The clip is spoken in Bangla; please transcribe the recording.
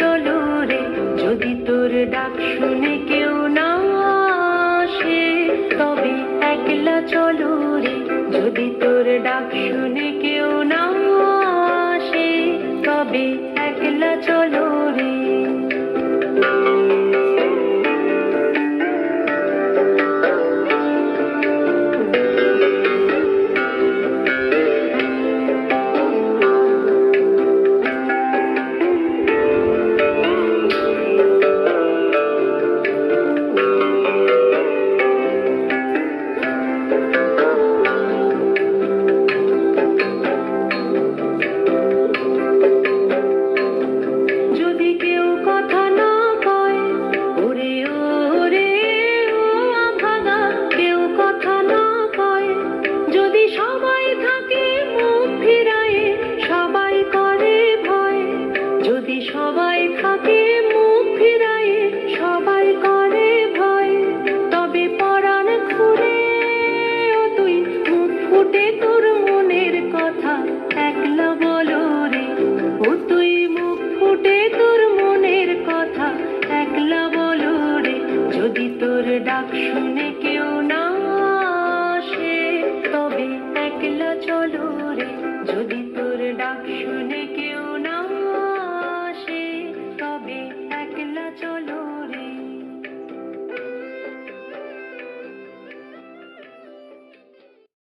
চলো রে, যদি তোর ডাক শুনে কেউ না আসে, তবে একলা চলো রে, যদি তোর ডাক শুনে কেউ না আসে, তবে যদি তোর ডাক শুনে